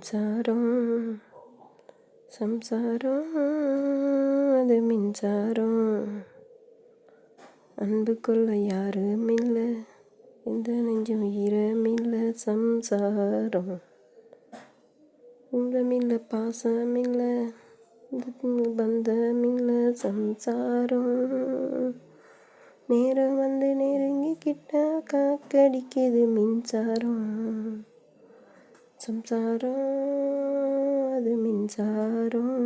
மின்சாரம் சம்சாரம் அது மின்சாரம் அன்புக்குள்ள யாரும் இல்லை எந்த நெஞ்சும் ஈரமில்லை சம்சாரம் உள்ளமில்லை பாசமில்லை பந்தமில்லை சம்சாரம் நேரம் வந்து நெருங்கிக்கிட்டா காக்கடிக்குது மின்சாரம் சம்சாரம் அது மின்சாரம்.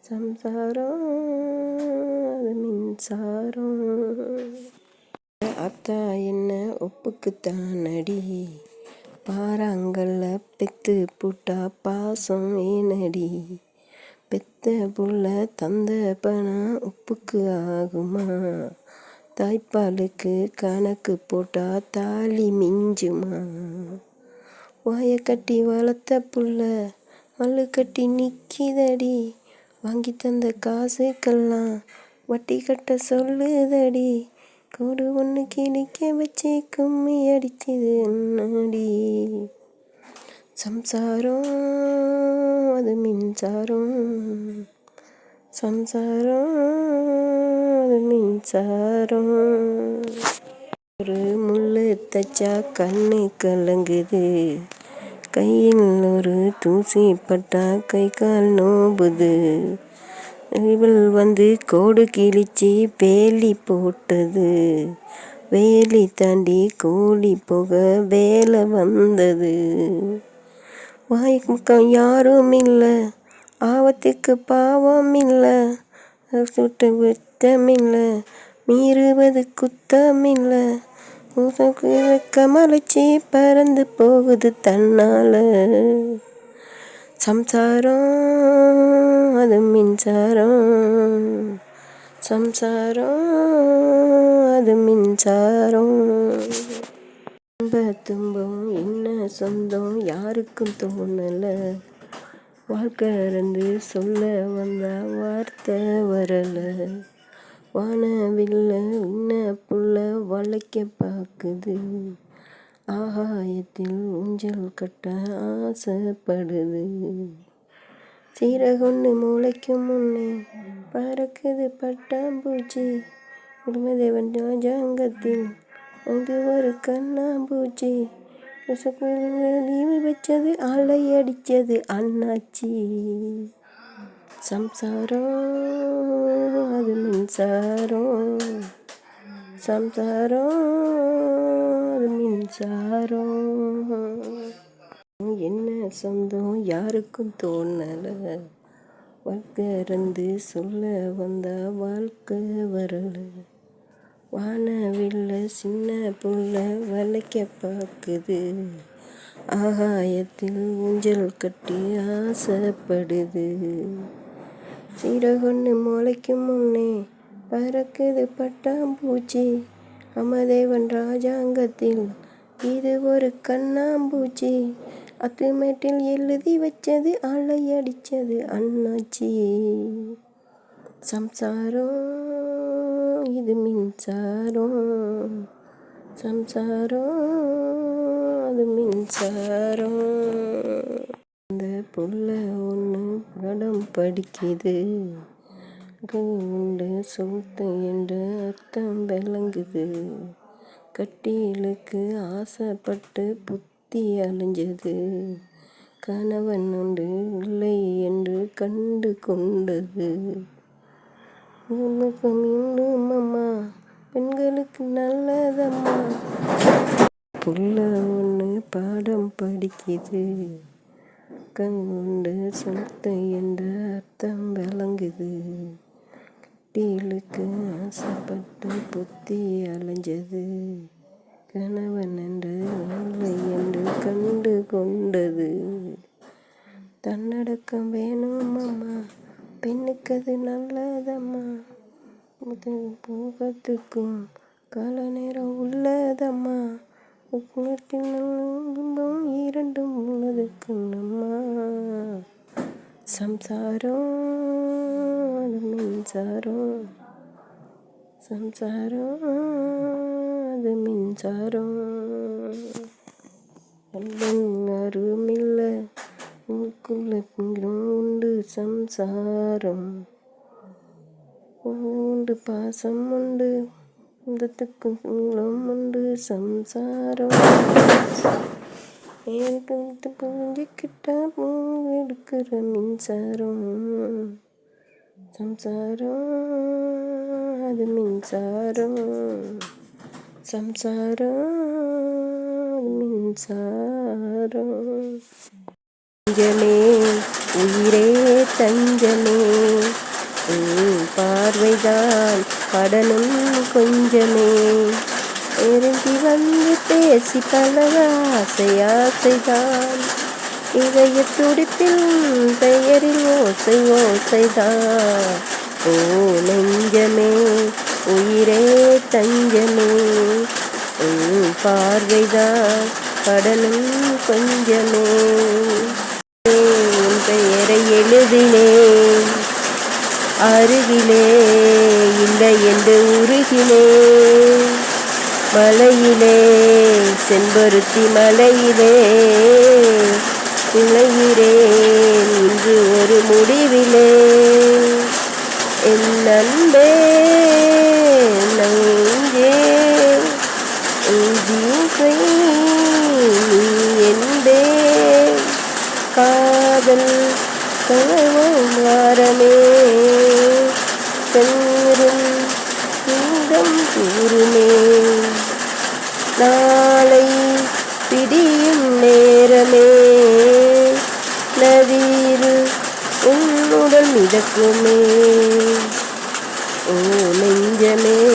சம்சாரம் அது மின்சாரம். அத்தா என்ன ஒப்புக்குத்தான் அடி பாறாங்கல்ல பெத்து புட்டா பாசம் ஏனடி? பெத்த புள்ள தந்த பணம் உப்புக்கு ஆகுமா? தாய்ப்பாலுக்கு கணக்கு போட்டா தாலி மிஞ்சுமா? வாய கட்டி வளர்த்த புள்ள மல்லு கட்டி நிக்கிதடி. வாங்கி தந்த காசுக்கெல்லாம் வட்டி கட்ட சொல்லுதடி. கூடு ஒன்று கிடைக்க வச்சு கும்மி அடிச்சது என்னடி? சம்சாரம் அது மின்சாரம். சம்சாரம் அது மின்சாரம். ஒரு முள்ளு தச்சா கண்ணு கலங்குது. கையில் ஒரு தூசி பட்டா கை கால் நோபுது இவள் வந்து கோடு கிழிச்சி வேலி போட்டது. வேலி தாண்டி கோழி போக வேலை வந்தது. வாய்க்கும் யாரும் இல்லை ஆபத்துக்கு பாவம் இல்லை சுட்டு குத்தமில்லை மீறுவது குத்தமில்லை கமலச்சி பறந்து போகுது தன்னால. சம்சாரம் அது மின்சாரம். சம்சாரம் அது மின்சாரம். துன்ப துன்பம் என்ன சொந்தம் யாருக்கும் தோணலை. வாழ்க்கை இருந்து சொல்ல வந்த வார்த்தை வரலை. வானவில்ல உன்ன புள்ள வளைக்க பார்க்குது ஆகாயத்தில் ஊஞ்சல் கட்ட ஆசைப்படுது. சீரகொண்டு மூளைக்கும் முன்னே பறக்குது பட்டாம்பூச்சி. குடும்பதேவன் ராஜாங்கத்தில் அது ஒரு கண்ணாம்பூச்சி. லீவு வச்சது அலை அடிச்சது அண்ணாச்சி. சம்சாரம். அது மின்சாரம் சம்சாரம் அது மின்சாரம் என்ன சொந்தம் யாருக்கும் தோணலை. வாழ்க்கை இருந்து சொல்ல வந்தா வாழ்க்கை வரல. வானவில்ல சின்ன புள்ள வளைக்க பார்க்குது ஆகாயத்தில் ஊஞ்சல் கட்டி ஆசைப்படுது. சிறகொன்று முளைக்கும் முன்னே பறக்குது பட்டாம்பூச்சி. அமதேவன் ராஜாங்கத்தில் இது ஒரு கண்ணாம்பூச்சி. அத்துமேட்டில் எழுதி வச்சது அலை அடித்தது அண்ணாச்சி. சம்சாரம் இது மின்சாரம். சம்சாரம் அது மின்சாரம். புள்ள ஒன்று படம் படிக்குது. உண்டு சொத்து என்று அர்த்தம் விளங்குது. கட்டிலுக்கு ஆசைப்பட்டு புத்தி அழிஞ்சது கணவன் உண்டு இல்லை என்று கண்டு கொண்டது. உனக்கும் இன்னும் அம்மா பெண்களுக்கு நல்லதம்மா. புள்ள ஒன்று பாடம் படிக்குது. கண்டு சொத்து என்ற அர்த்தம் விளங்குது. கட்டிலுக்கு ஆசைப்பட்டு புத்தி அலைஞ்சது. கணவன் என்று இல்லை என்று கண்டு கொண்டது. தன்னடக்கம் வேணும் அம்மா. பெண்ணுக்கு அது நல்லதம்மா. போகத்துக்கும் கால நேரம் உள்ளதம்மா. துன்பம் இரண்டும் உள்ளதுக்கு சம்சாரம் அது மின்சாரம். சம்சாரம் அது மின்சாரம் அருமில்லை உனக்குள்ள உண்டு சம்சாரம். உண்டு பாசம் உண்டு இந்தத்துக்கும் உண்டு சம்சாரம். எனக்கு புரிஞ்சுக்கிட்டா எடுக்கிற மின்சாரம். சம்சாரம் அது மின்சாரம். சம்சாரம் மின்சாரம். தஞ்சமே உயிரே தஞ்சமே. பார்வைதான் கடனும் கொஞ்சமே. நெருங்கி வந்து பேசி பழக ஆசை ஆசைதான் இதய துடிப்பில் பெயரில் ஓசை ஓசைதான். ஓ நெஞ்சமே உயிரே தஞ்சமே. உன் பார்வைதான் கடலும் கொஞ்சமே. உன் பெயரை எழுதினேன். அருகிலே இல்லை என்று உருகினேன். மலையிலே செம்பருத்தி மலையிலே இளையிறேன் இன்று ஒரு முடிவிலே. என் நண்பே நங்கே நீ என்பே. காதல் கனவும் வாரமே. பெரும் இன்பம் கூறுமே. நாளை பிடியும் நேரமே. நவீரு உன்னுடன் மிதக்குமே. ஓ நெஞ்சமே.